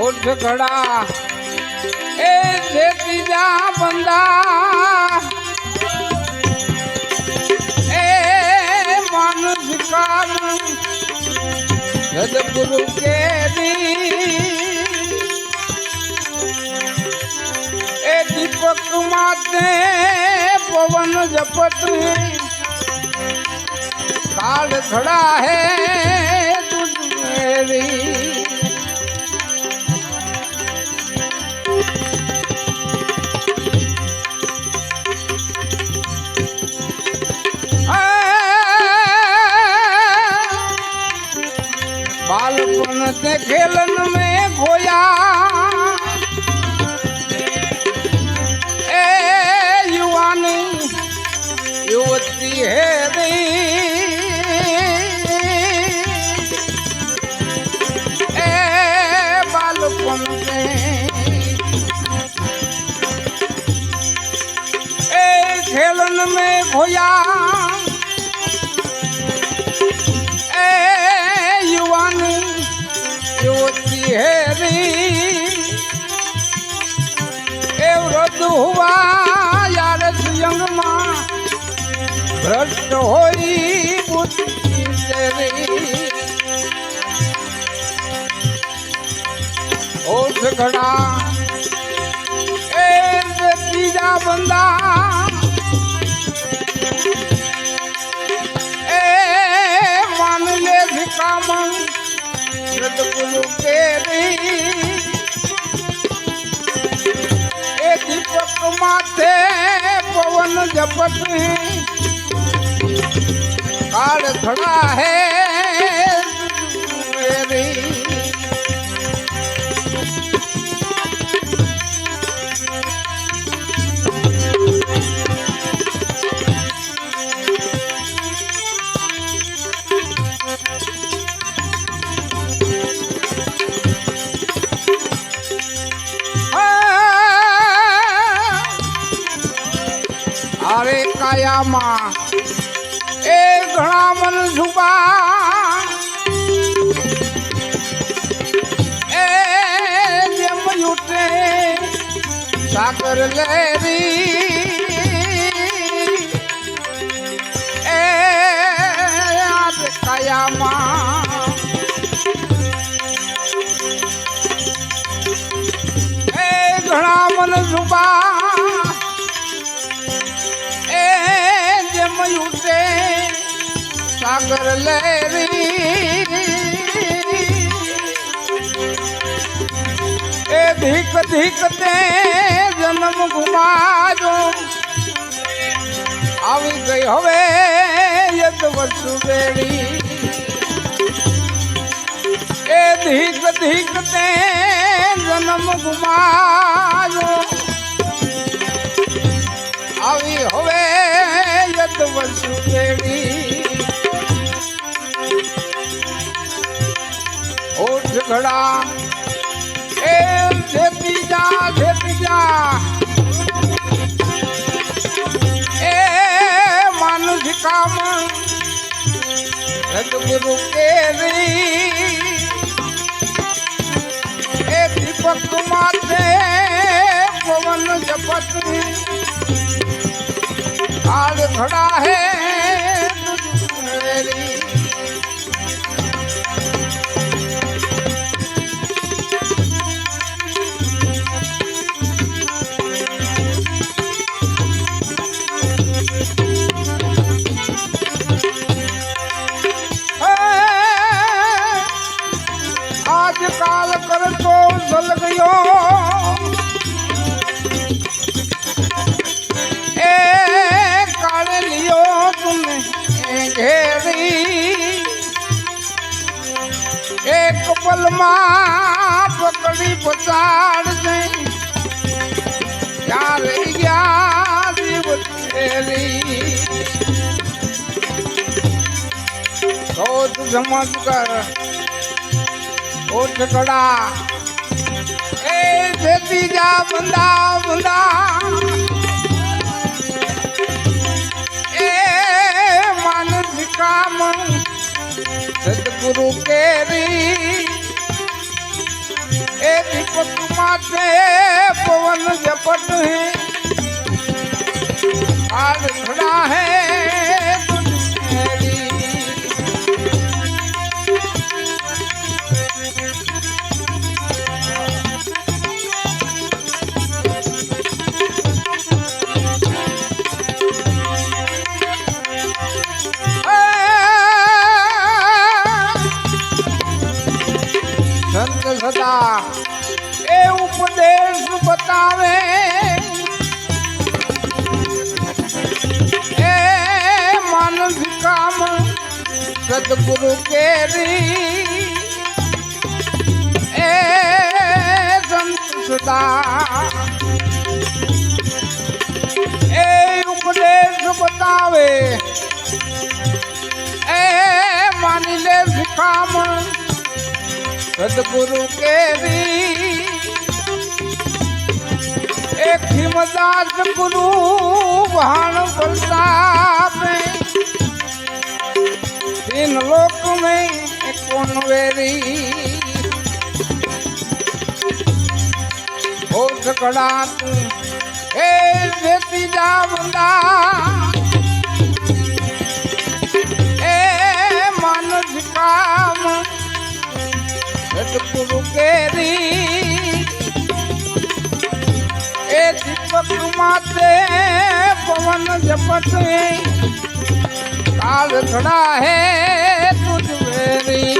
ઓઠ ઘડા એ જે ત્રીજા બંદા એ માનસ કામ સદગુરુ કેરી એ દીપક માતે પવન જપત. કાળ ખડા હે તે ખેલન મેં ખોયા એ યુવાની યુવતી હે એ બાલપણ એ ખેલન મેં ખોયા કી હેરી? એ રદુવા યાર સિયંગમાં ભ્રષ્ટ હોઈ બુદ્ધિ તેરી. ઓઠ ઘડા એ બીજા બંદા એ દીપક માથે પવન જપત કાળ ખડા હે કાયામાં એ ઘણા મન સુબા એ જેમ યુટે સાગર લેરી સાગર લેવી એ ધીક ધીક તે જન્મ ગુમાજો. આવી ગઈ હવે યદ વર્ષ બેડી એ ધીક ધીક તે જન્મ ગુમાજો. આવી હવે યદ વર્ષ ઘડા એ જેતી જા જેતી જા. એ માનસિક કામણ રજગુરુ કેરી એ દીપક માથે પવન જપત. કાળ ઘડા હે પલમાં પકડી પચાડશે ત્યારે યારી બચેલી મન સદગુરુ કેરી. માટે પવન ઝપટ હે. આડ સદગુરુ કેરી એ સંત સુતા એ ઉપદેશ બતાવે એ માની લે શિખામણ સદગુરુ કેરી એ હિમદાસ ગુરુ વહાણ પ્રતાપ तीन लोक में कौन वेरी हो सकड़ा तू ए बेटी जा बंदा ए मानस काम सतगुरु केरी ए दीपक माते પવન જપત કાળ ઘડા હે તુજ વેરી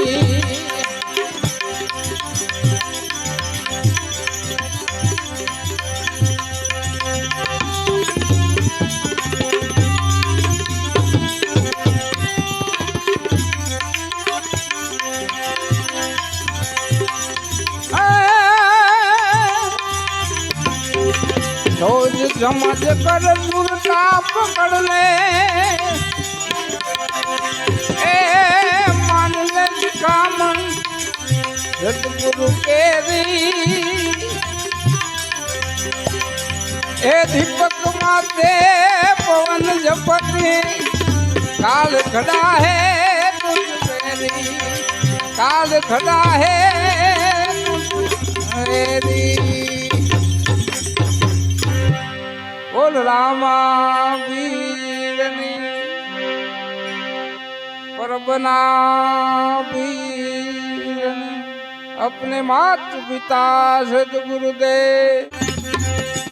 સમજ કર દુર્ગા પકડને એ માન લે કામન સદગુરુ કેરી. એ દીપક માતે પવન જપતે કાલ ખડા હે કાલ ખડા હે રી બોલ રામા વીરની પરબના વીરની अपने मात पिता सदगुरुदेव